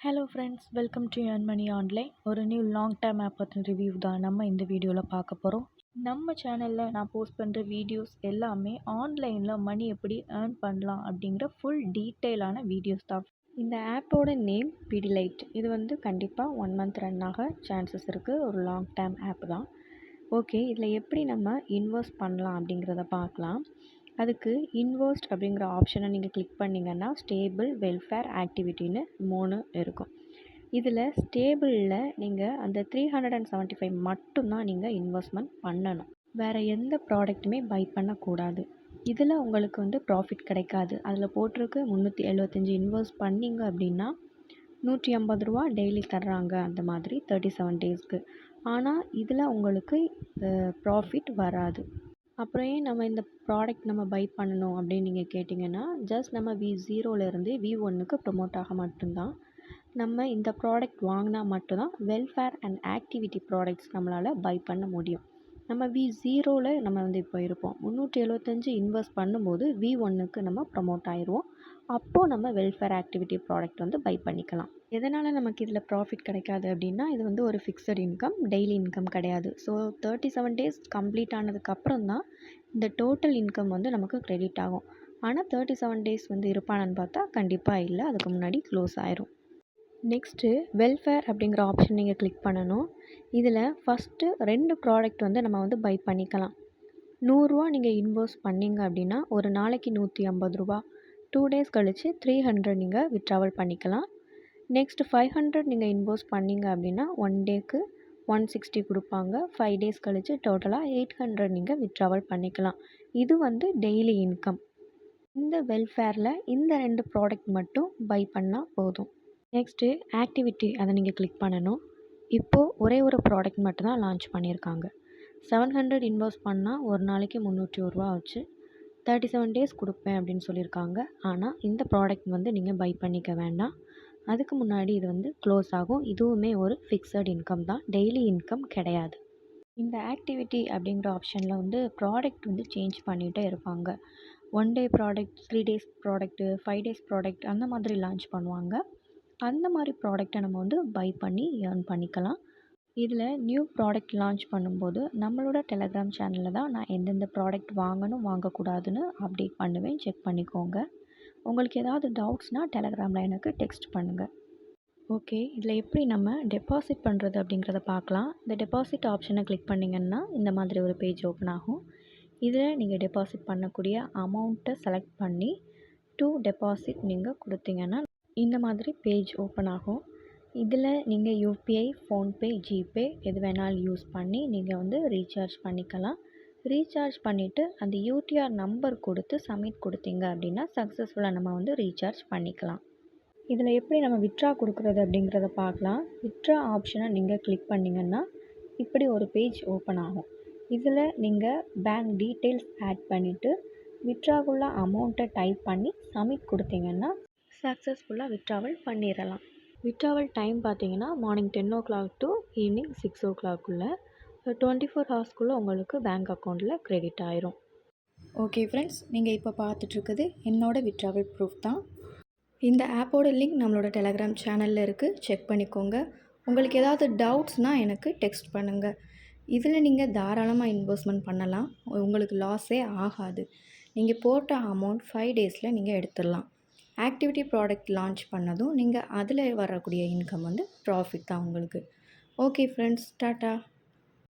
Hello friends welcome to earn money online ஒரு new long time app பற்றின review தான் நம்ம இந்த வீடியோவில் பார்க்க போகிறோம் நம்ம சேனலில் நான் போஸ்ட் பண்ணுற வீடியோஸ் எல்லாமே ஆன்லைனில் மணி எப்படி ஏர்ன் பண்ணலாம் அப்படிங்கிற ஃபுல் டீட்டெயிலான வீடியோஸ் தான். இந்த ஆப்போட நேம் பிடிலைட் இது வந்து கண்டிப்பாக ஒன் மந்த் ரன் ஆக சான்சஸ் இருக்குது ஒரு லாங் டைம் ஆப் தான். ஓகே இதில் எப்படி நம்ம இன்வெஸ்ட் பண்ணலாம் அப்படிங்கிறத பார்க்கலாம். அதுக்கு இன்வெஸ்ட் அப்படிங்கிற ஆப்ஷனை நீங்கள் கிளிக் பண்ணிங்கன்னா ஸ்டேபிள் வெல்ஃபேர் ஆக்டிவிட்டின்னு மூணு இருக்கும். இதில் ஸ்டேபிளில் நீங்கள் அந்த three hundred and seventy five மட்டும்தான் நீங்கள் இன்வெஸ்ட்மெண்ட் பண்ணணும். வேறு எந்த ப்ராடக்ட்டுமே பை பண்ணக்கூடாது. இதில் உங்களுக்கு வந்து ப்ராஃபிட் கிடைக்காது. அதில் போட்டிருக்கு முந்நூற்றி எழுபத்தஞ்சி இன்வெஸ்ட் பண்ணிங்க அப்படின்னா நூற்றி ஐம்பது ரூபா டெய்லி தர்றாங்க அந்த மாதிரி தேர்ட்டி செவன் டேஸ்க்கு ஆனால் இதில் உங்களுக்கு ப்ராஃபிட் வராது. அப்புறம் ஏன் நம்ம இந்த ப்ராடக்ட் நம்ம பை பண்ணணும் அப்படின்னு நீங்கள் கேட்டிங்கன்னா ஜஸ்ட் நம்ம வி ஜீரோலேருந்து வி ஒன்னுக்கு ப்ரொமோட் ஆக மட்டும்தான். நம்ம இந்த ப்ராடக்ட் வாங்கினா மட்டும்தான் வெல்ஃபேர் அண்ட் ஆக்டிவிட்டி ப்ராடக்ட்ஸ் நம்மளால் பை பண்ண முடியும். நம்ம வி ஜீரோவில் நம்ம வந்து இப்போ இருப்போம். முந்நூற்றி எழுபத்தஞ்சி இன்வெஸ்ட் பண்ணும்போது வி ஒன்னுக்கு நம்ம ப்ரொமோட் ஆயிடுவோம் அப்போது நம்ம வெல்ஃபேர் ஆக்டிவிட்டி ப்ராடக்ட் வந்து பை பண்ணிக்கலாம். எதனால் நமக்கு இதில் ப்ராஃபிட் கிடைக்காது அப்படின்னா இது வந்து ஒரு ஃபிக்ஸட் இன்கம் டெய்லி இன்கம் கிடையாது. So thirty seven days complete ஆனதுக்கப்புறம் தான் இந்த டோட்டல் இன்கம் வந்து நமக்கு க்ரெடிட் ஆகும். ஆனால் தேர்ட்டி செவன் டேஸ் வந்து இருப்பானான்னு பார்த்தா கண்டிப்பாக இல்லை. அதுக்கு முன்னாடி க்ளோஸ் ஆயிரும். நெக்ஸ்ட்டு வெல்ஃபேர் அப்படிங்கிற ஆப்ஷன் நீங்கள் கிளிக் பண்ணணும். இதில் ஃபஸ்ட்டு ரெண்டு ப்ராடக்ட் வந்து நம்ம வந்து பை பண்ணிக்கலாம். நூறுரூவா நீங்கள் இன்வெஸ்ட் பண்ணிங்க அப்படின்னா ஒரு நாளைக்கு நூற்றி ஐம்பது ரூபா. டூ டேஸ் கழித்து த்ரீ ஹண்ட்ரட் நீங்கள் விட்ராவல் பண்ணிக்கலாம். நெக்ஸ்ட் ஃபைவ் ஹண்ட்ரட் நீங்கள் இன்வெஸ்ட் பண்ணிங்க அப்படின்னா ஒன் டேக்கு ஒன் சிக்ஸ்டி கொடுப்பாங்க. ஃபைவ் டேஸ் கழித்து டோட்டலாக எயிட் ஹண்ட்ரட் நீங்கள் விட்ராவல் பண்ணிக்கலாம். இது வந்து டெய்லி இன்கம் இந்த வெல்ஃபேரில் இந்த ரெண்டு ப்ராடக்ட் மட்டும் பை பண்ணால் போதும். நெக்ஸ்ட்டு ஆக்டிவிட்டி அதை நீங்கள் கிளிக் பண்ணணும். இப்போது ஒரே ஒரு ப்ராடக்ட் மட்டும்தான் லான்ச் பண்ணியிருக்காங்க. செவன் ஹண்ட்ரட் இன்வெஸ்ட் பண்ணால் ஒரு நாளைக்கு முந்நூற்றி ஒரு ரூபா ஆச்சு. தேர்ட்டி செவன் டேஸ் கொடுப்பேன் அப்படின்னு சொல்லியிருக்காங்க. ஆனால் இந்த ப்ராடக்ட் வந்து நீங்கள் பை பண்ணிக்க வேண்டாம். அதுக்கு முன்னாடி இது வந்து க்ளோஸ் ஆகும். இதுவுமே ஒரு ஃபிக்ஸட் இன்கம் தான். டெய்லி இன்கம் கிடையாது. இந்த ஆக்டிவிட்டி அப்படிங்கிற ஆப்ஷனில் வந்து ப்ராடக்ட் வந்து சேஞ்ச் பண்ணிகிட்டே இருப்பாங்க. One day product three days product five days product அந்த மாதிரி லான்ச் பண்ணுவாங்க. அந்த மாதிரி ப்ராடக்ட்டை நம்ம வந்து பை பண்ணி ஏர்ன் பண்ணிக்கலாம். இதில் நியூ ப்ராடக்ட் லான்ச் பண்ணும்போது நம்மளோட டெலகிராம் சேனலில் தான் நான் எந்தெந்த ப்ராடக்ட் வாங்கணும் வாங்கக்கூடாதுன்னு அப்டேட் பண்ணுவேன். செக் பண்ணிக்கோங்க. உங்களுக்கு ஏதாவது டவுட்ஸ்னால் டெலகிராமில் எனக்கு டெக்ஸ்ட் பண்ணுங்கள் ஓகே இதில் எப்படி நம்ம டெபாசிட் பண்ணுறது அப்படிங்கிறத பார்க்கலாம். இந்த டெபாசிட் ஆப்ஷனை கிளிக் பண்ணிங்கன்னா இந்த மாதிரி ஒரு பேஜ் ஓப்பன் ஆகும். இதில் நீங்கள் டெபாசிட் பண்ணக்கூடிய அமௌண்ட்டை செலக்ட் பண்ணி டூ டெபாசிட் நீங்கள் கொடுத்தீங்கன்னா இந்த மாதிரி பேஜ் ஓப்பன் ஆகும். இதில் நீங்கள் யூபிஐ ஃபோன்பே ஜிபே எது வேணாலும் யூஸ் பண்ணி நீங்கள் வந்து ரீசார்ஜ் பண்ணிக்கலாம். ரீசார்ஜ் பண்ணிவிட்டு அந்த யூடிஆர் நம்பர் கொடுத்து சப்மிட் கொடுத்தீங்க அப்படின்னா சக்ஸஸ்ஃபுல்லாக நம்ம வந்து ரீசார்ஜ் பண்ணிக்கலாம். இதில் எப்படி நம்ம விட்ரா கொடுக்குறது அப்படிங்கிறத பார்க்கலாம். விட்ரா ஆப்ஷனை நீங்கள் கிளிக் பண்ணிங்கன்னா இப்படி ஒரு பேஜ் ஓப்பன் ஆகும். இதில் நீங்கள் பேங்க் டீட்டெயில்ஸ் ஆட் பண்ணிவிட்டு விட்ராவுள்ள அமௌண்ட்டை டைப் பண்ணி சப்மிட் கொடுத்தீங்கன்னா சக்ஸஸ்ஃபுல்லாக விட்ராவல் பண்ணிடலாம். விட்ராவல் டைம் பார்த்தீங்கன்னா morning ten o'clock to evening six ஓ கிளாக்குள்ளே டுவெண்ட்டி ஃபோர் ஹவர்ஸ்க்குள்ளே உங்களுக்கு பேங்க் அக்கௌண்ட்டில் க்ரெடிட் ஆயிரும். ஓகே ஃப்ரெண்ட்ஸ் நீங்கள் இப்போ பார்த்துட்ருக்குது என்னோடய விட்ராவல் ப்ரூஃப் தான். இந்த ஆப்போட லிங்க் நம்மளோட டெலகிராம் சேனலில் இருக்குது செக் பண்ணிக்கோங்க. உங்களுக்கு ஏதாவது டவுட்ஸ்னால் எனக்கு டெக்ஸ்ட் பண்ணுங்கள் இதில் நீங்கள் தாராளமாக இன்வெஸ்ட்மெண்ட் பண்ணலாம். உங்களுக்கு லாஸே ஆகாது. நீங்கள் போட்ட அமௌண்ட் ஃபைவ் டேஸில் நீங்கள் எடுத்துடலாம். ஆக்டிவிட்டி ப்ராடக்ட் லான்ச் பண்ணதும் நீங்கள் அதில் வரக்கூடிய இன்கம் வந்து ப்ராஃபிட் தான் உங்களுக்கு. Okay friends tata.